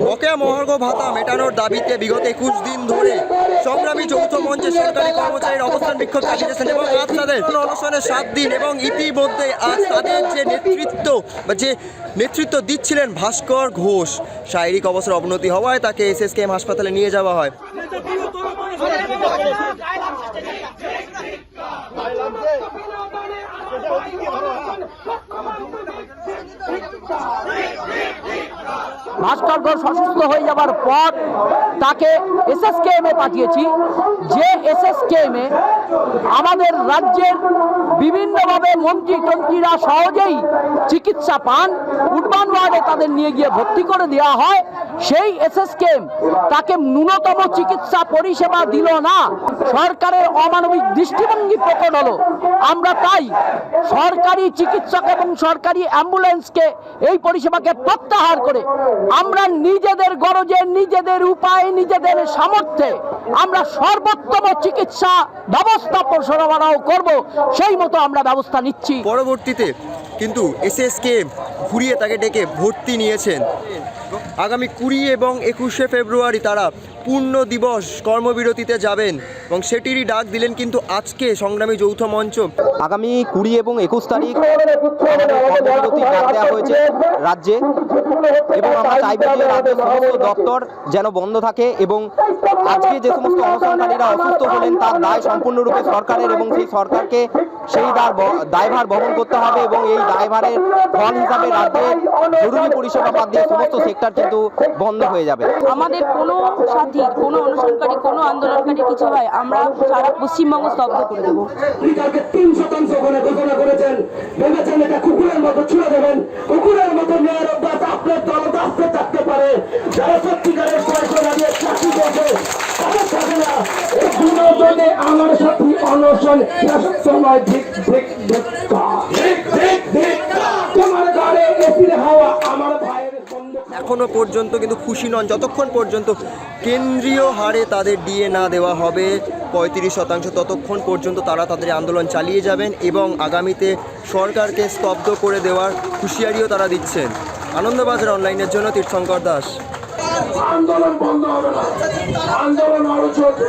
বকেয়া মহার্ঘ ভাতা মেটানোর দাবিতে বিগত একুশ দিন ধরে সংগ্রামী যৌথ মঞ্চে সরকারি কর্মচারীর অবস্থান বিক্ষোভ চালিয়ে যাচ্ছেন এবং আজ তাদের অনশনের সাত দিন এবং ইতিমধ্যে আজ তাদের যে নেতৃত্ব বা যে নেতৃত্ব দিচ্ছিলেন ভাস্কর ঘোষ, শারীরিক অবস্থার অবনতি হওয়ায় তাকে এস এস এসএসকেএম হাসপাতালে নিয়ে যাওয়া হয়। ভাস্কর ঘোষ অসুস্থ হয়ে যাবার পর তাকে এসএসকেএম পাঠিয়েছি। যে এসএসকেএম আমাদের রাজ্যের বিভিন্নভাবে মন্ত্রী টন্ত্রীরা সহজেই চিকিৎসা পান। উডবান ওয়ার্ডে তাদের নিয়ে গিয়ে ভর্তি করে দেওয়া হয়। সেই এসএসকেএম তাকে ন্যূনতম চিকিৎসা পরিষেবা দিল না। সরকারের অমানবিক দৃষ্টিভঙ্গি প্রকট হলো। আমরা তাই সরকারি চিকিৎসক এবং সরকারি অ্যাম্বুলেন্সকে এই পরিষেবাকে প্রত্যাহার করে আমরা নিজেদের গরজে, নিজেদের উপায়ে, নিজেদের সামর্থ্যে আমরা সর্বোত্তম চিকিৎসা ব্যবস্থা সরবরাহ করব সেই মতো আমরা ব্যবস্থা নিচ্ছি। পরবর্তীতে কিন্তু এসএসকে ঘুরিয়ে তাকে ডেকে ভর্তি নিয়েছেন। আগামী কুড়ি এবং একুশে ফেব্রুয়ারি তারা পূর্ণ দিবস কর্মবিরতিতে যাবেন এবং সেটিরই ডাক দিলেন কিন্তু আজকে সংগ্রামী যৌথ মঞ্চ। আগামী কুড়ি এবং একুশ তারিখ ডাক দেওয়া হয়েছে রাজ্যে এবং আমরা চাইব যে রাজ্যের সমস্ত দপ্তর যেন বন্ধ থাকে এবং আজকে যে সমস্ত অনশনকারীরা অসুস্থ হলেন তার দায় সম্পূর্ণরূপে সরকারের এবং সেই সরকারকে সেই দার ব- দায়ভার বহন করতে হবে এবং এই দায়ভারের ফল হিসাবে রাজ্যের জরুরি পরিষেবা বাদ দিয়ে সমস্ত সেক্টর কিন্তু বন্ধ হয়ে যাবে। আমাদের কোনো সাথী কোনো অনুসরণকারী কোনো আন্দোলনকারী কিছু হয় আমরা সারা পশ্চিমবঙ্গ স্তব্ধ করে দেবো। তিন শতাংশ ঘোষণা করেছেন। ভেবেছেন এটা কুকুরের মতো ছুড়ে দেবেন। কুকুরের দুজনে আমার সাথে অনশন সময় ঠিক ঠিক ঠিক ঠিক ঠিক তোমার ঘরে এসির হাওয়া আমার ভাইয়ের বন্ধ এখনও পর্যন্ত কিন্তু খুশি নন। যতক্ষণ পর্যন্ত কেন্দ্রীয় হারে তাদের দিয়ে না দেওয়া হবে পঁয়ত্রিশ শতাংশ ততক্ষণ পর্যন্ত তারা তাদের আন্দোলন চালিয়ে যাবেন এবং আগামীতে সরকারকে স্তব্ধ করে দেওয়ার হুঁশিয়ারিও তারা দিচ্ছেন। আনন্দবাজার অনলাইনের জন্য তীর্থঙ্কর দাস। আন্দোলন বন্ধ হবে না। আন্দোলন আরও চলবে।